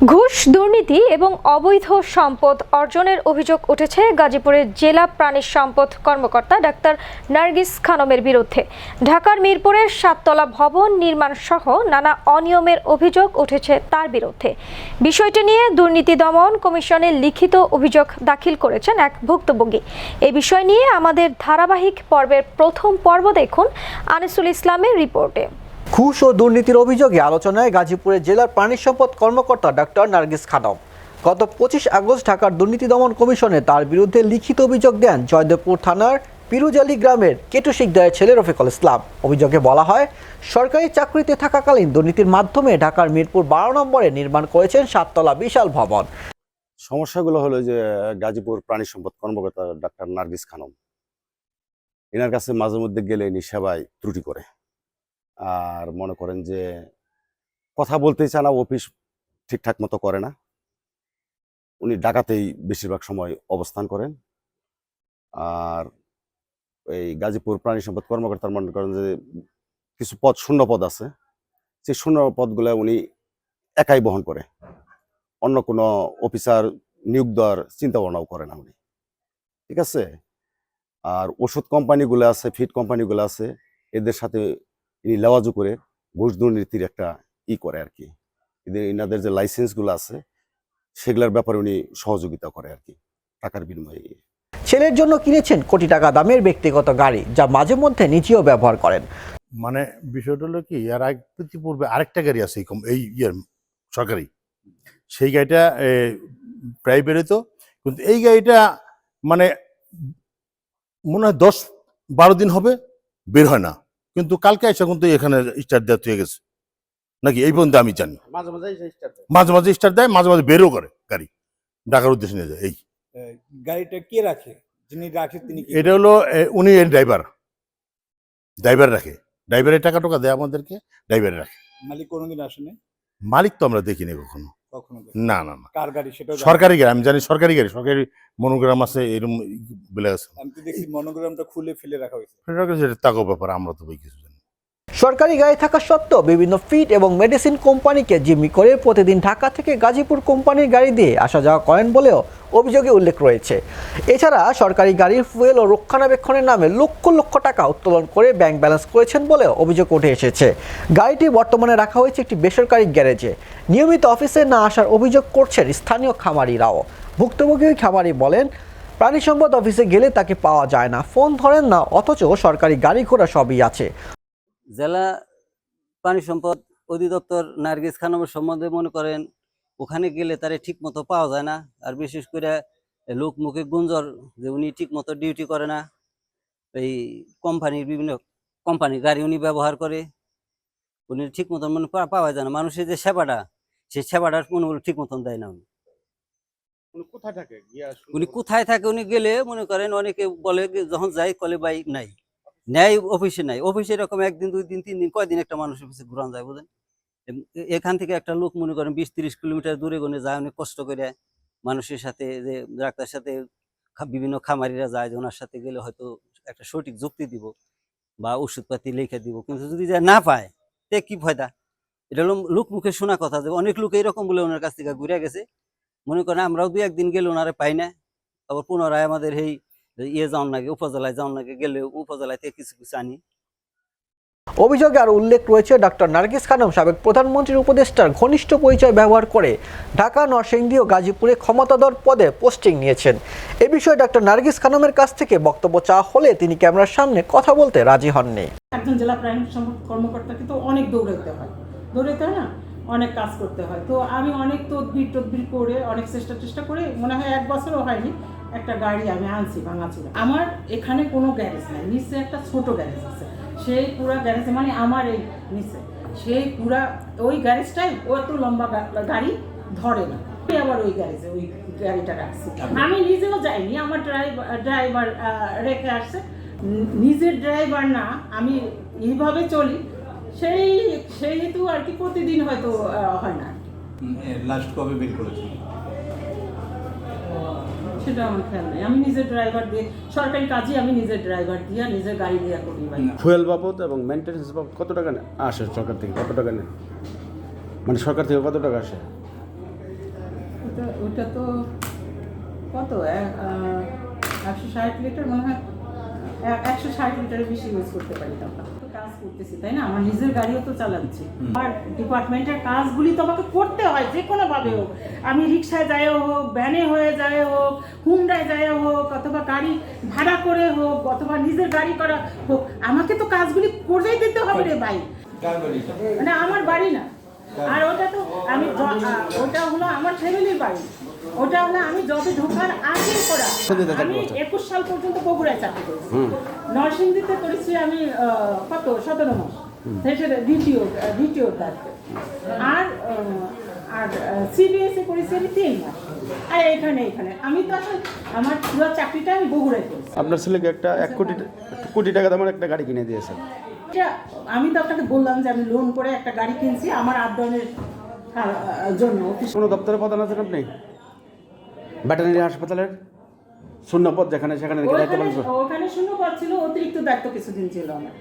ঘুষ, দুর্নীতি এবং অবৈধ সম্পদ অর্জনের অভিযোগ উঠেছে গাজীপুরের জেলা প্রাণী সম্পদ কর্মকর্তা ডাক্তার নার্গিস খানমের বিরুদ্ধে। ঢাকার মিরপুরের সাততলা ভবন নির্মাণ সহ নানা অনিয়মের অভিযোগ উঠেছে তার বিরুদ্ধে। বিষয়টি নিয়ে দুর্নীতি দমন কমিশনে লিখিত অভিযোগ দাখিল করেছেন এক ভুক্তভোগী। এই বিষয় নিয়ে আমাদের ধারাবাহিক পর্বের প্রথম পর্ব দেখুন আনিসুল ইসলামের রিপোর্টে। ঘুষ ও দুর্নীতির অভিযোগে আলোচনায় গাজীপুরের জেলার প্রাণী সম্পদ কর্মকর্তা ডক্টর নার্গিস খানম। গত পঁচিশ আগস্ট ঢাকার দুর্নীতি দমন কমিশনে তার বিরুদ্ধে লিখিত অভিযোগ দেন জয়দেবপুর থানার পিরুজালি গ্রামের কেটু শিকদারের ছেলে রফিকুল ইসলাম। অভিযোগে বলা হয়, সরকারি চাকরিতে থাকাকালীন দুর্নীতির মাধ্যমে ঢাকার মিরপুর বারো নম্বরে নির্মাণ করেছেন সাততলা বিশাল ভবন। সমস্যাগুলো হলো যে, গাজীপুর প্রাণী সম্পদ কর্মকর্তা ডাক্তার নার্গিস খানম। এনার কাছে মাঝে মধ্যে গেলে ইনি সেবায় ত্রুটি করে। আর মনে করেন যে কথা বলতেই চায় না, অফিস ঠিকঠাক মতো করে না। উনি ঢাকাতেই বেশিরভাগ সময় অবস্থান করেন। আর এই গাজীপুর প্রাণী সম্পদ কর্মকর্তার মনে করেন যে কিছু পদ, শূন্য পদ আছে। সেই শূন্য পদগুলো উনি একাই বহন করে। অন্য কোনো অফিসার নিয়োগ দেওয়ার চিন্তা ভাবনাও করে না উনি। ঠিক আছে? আর ওষুধ কোম্পানিগুলো আছে, ফিড কোম্পানিগুলো আছে। এদের সাথে ইনি লেওয়াজু করে ঘুষ দুর্নীতির একটা ই করে আর কি। এদের ইনাদের যে লাইসেন্সগুলো আছে সেগুলোর ব্যাপারে উনি সহযোগিতা করে আর কি টাকার বিনিময়ে। ছেলের জন্য কিনেছেন কোটি টাকা দামের ব্যক্তিগত গাড়ি যা মাঝে মধ্যে নিজেও ব্যবহার করেন। মানে বিষয়টা হলো কি এর আগ পূর্বে আরেকটা গাড়ি আছে এই এই ইয়ের সরকারি। সেই গাড়িটা প্রায় বেরোতো কিন্তু এই গাড়িটা মানে মনে হয় দশ বারো দিন হবে বের হয় না। কিন্তু কালকে এসে কিন্তু এখানে স্টার্ট দেওয়া হয়ে গেছে। নাকি? এই পর্যন্ত আমি জানি। মাঝে মাঝে এসে start দেয়। মাঝে মাঝে স্টার্ট দেয় মাঝে মাঝে বেরও করে গাড়ি। ঢাকার উদ্দেশ্যে নিয়ে যায় এই। গাড়িটা কে রাখে? যিনি রাখে তিনি কে? এটা হলো এ, উনি ড্রাইভার ড্রাইভার রাখে। ড্রাইভারের টাকা টাকা দেয় আমাদেরকে ড্রাইভার রাখে। মালিক কোনোদিন আসেনি? মালিক তো আমরা দেখিনি কখনো। কখনো না না না। কার গাড়ি সেটাও সরকারি গাড়ি আমি জানি সরকারি গাড়ি সরকারি মনোগ্রাম আছে এরকম বলে আছে। আমি তো দেখি মনোগ্রামটা খুলে ফেলে রাখা হয়েছে। সেটা তাকো ব্যাপার আমরা তো বই কিছু। সরকারি গাড়ি থাকা সত্ত্বেও বিভিন্ন ফিড এবং মেডিসিন কোম্পানিকে জিম্মি করে প্রতিদিন ঢাকা থেকে গাজীপুর কোম্পানির গাড়ি দিয়ে আসা যাওয়া করেন বলেও অভিযোগে উল্লেখ রয়েছে। এছাড়া সরকারি গাড়ির ফুয়েল ও রক্ষণাবেক্ষণের নামে লক্ষ লক্ষ টাকা উত্তোলন করে ব্যাংক ব্যালেন্স করেছেন বলেও অভিযোগ উঠে এসেছে। গাড়িটি বর্তমানে রাখা হয়েছে একটি বেসরকারি গ্যারেজে। নিয়মিত অফিসে না আসার অভিযোগ করছেন স্থানীয় খামারিরাও। ভুক্তভোগী খামারি বলেন, প্রাণী সম্পদ অফিসে গেলে তাকে পাওয়া যায় না, ফোন ধরেন না, অথচ সরকারি গাড়ি ঘোড়া সবই আছে। জেলা পানি সম্পদ অধিদপ্তর নার্গিস খানমের সম্বন্ধে মনে করেন ওখানে গেলে তারে ঠিক মতো পাওয়া যায় না। আর বিশেষ করে লোক মুখে গুঞ্জর যে উনি ঠিক মতো ডিউটি করে না। এই কোম্পানির বিভিন্ন কোম্পানির গাড়ি উনি ব্যবহার করে। উনি ঠিক মতন মনে পাওয়া যায় না। মানুষের যে সেবাটা সেই সেবাটার মনে ঠিক মতন দেয় না উনি। উনি কোথায় থাকে? উনি কোথায় থাকে? উনি গেলে মনে করেন অনেকে বলে যখন যাই কলে বাই নাই। ন্যায় অফিসে নাই। অফিসে এরকম একদিন, দুই দিন, তিন দিন, কয়দিন একটা মানুষ পিছিয়ে ঘুরান যায় বুঝেন? এখান থেকে একটা লোক মনে করেন বিশ তিরিশ কিলোমিটার দূরে গনে যায়, অনেক কষ্ট করে মানুষের সাথে যে ডাক্তার সাথে বিভিন্ন খামারিরা যায়, যে ওনার সাথে গেলে হয়তো একটা সঠিক যুক্তি দিব বা ওষুধপাতি লিখে দিব। কিন্তু যদি যা না পায়, তে কি ফায়দা? এটা হলো লোক মুখে শোনা কথা যে অনেক লোক এরকম বলে ওনার কাছ থেকে ঘুরে গেছে। মনে করেন আমরাও দুই একদিন গেলে ওনারে পাই না। আবার পুনরায় আমাদের এই ইয়ে যাওয়ার নাকি উপজেলায় যাওয়ার নাকি গেলে উপজেলায় থেকে কিছু কিছু আনি। অভিযোগে আর উল্লেখ রয়েছে ডক্টর নার্গিস খানম সাবেক প্রধানমন্ত্রীর উপদেষ্টার ঘনিষ্ঠ পরিচয় ব্যবহার করে ঢাকা নরসিংদী ও গাজীপুরে ক্ষমতাধর পদে পোস্টিং নিয়েছেন। এ বিষয়ে ডক্টর নার্গিস খানমের কাছ থেকে বক্তব্য চাওয়া হলে তিনি ক্যামেরার সামনে কথা বলতে রাজি হননি। একজন জেলা সম্পদ কর্মকর্তাকে তো অনেক দৌড়াইতে হয়। দৌড়াইতে হয় না? অনেক কাজ করতে হয়। তো আমি অনেক তদবির টদবির করে অনেক চেষ্টা চেষ্টা করে মনে হয় এক বছরও হয়নি একটা গাড়ি আমি আনছি ভাঙাচুরা। আমার এখানে কোনো গ্যারেজ নাই নিচে একটা ছোট গ্যারেজ আছে। সেই পুরা গ্যারেজে মানে আমার এই নিচে। সেই পুরা ওই গ্যারেজটাই ও এত লম্বা গাড়ি ধরে না। আমি আবার ওই গ্যারেজে ওই গাড়িটা রাখছি। আমি নিজেও যাইনি আমার ড্রাইভার ড্রাইভার রেখে আসছে। নিজের ড্রাইভার না আমি এইভাবে চলি। সেই সেই হেতু আর কি প্রতিদিন হয়তো হয় না। লাস্ট কবে বের করেছিল সেটা আমার খেয়াল নেই। আমি নিজের ড্রাইভার দিয়ে সরকারি কাজই আমি নিজের ড্রাইভার দিয়ে নিজের গাড়ি দিয়ে করি ভাই। ফুয়েল বাবদ এবং মেনটেন্স বাবদ কত টাকা নে- আসে সরকার থেকে কত টাকা নেয়? মানে সরকার থেকে কত টাকা আসে? ওটা তো কত? এক, একশো ষাট লিটার মনে হয় একশো ষাট লিটারের বেশি ইউজ করতে পারি তো কাজ করতেছি তাই না? আমার নিজের গাড়িও তো চালাচ্ছি। আর ডিপার্টমেন্টের কাজগুলি তো আমাকে করতে হয় যে কোনোভাবে হোক। আমি রিক্সায় যাই হোক ভ্যানে হয়ে যায় হোক হুন্ডায় যায় হোক অথবা গাড়ি ভাড়া করে হোক অথবা নিজের গাড়ি করা হোক আমাকে তো কাজগুলি করেই দিতে হবে রে ভাই। মানে আমার বাড়ি না। আর ওটা তো আমি ওটা হলো আমার ফ্যামিলির বাড়ি। ওটা হলো আমি যবে ঢোকার আগে করা। আমি একুশ সাল পর্যন্ত বগুড়ায় চাকরি করেছি নরসিংদীতে করেছি আমি কত? সতেরো মাস। সেটা দ্বিতীয় দ্বিতীয় আর আর সিবিএসএ করেছি আমি তিন মাস। আর এখানে এখানে। আমি তো আসলে আমার পুরো চাকরিটা আমি বগুড়ায় করেছি। আপনার ছেলেকে একটা এক কোটি কোটি টাকা দামের একটা গাড়ি কিনে দিয়েছেন এটা আমি তো আপনাকে বললাম যে আমি লোন করে একটা গাড়ি কিনছি আমার আপডাউনের জন্য। অফিস কোনো দপ্তরে প্রধান আছেন আপনি? ভেটেরিনারি হাসপাতালের শূন্যপদ যেখানে সেখানে ওখানে পালন ওখানে শূন্য পদ ছিল অতিরিক্ত দায়িত্ব কিছুদিন ছিল আমার।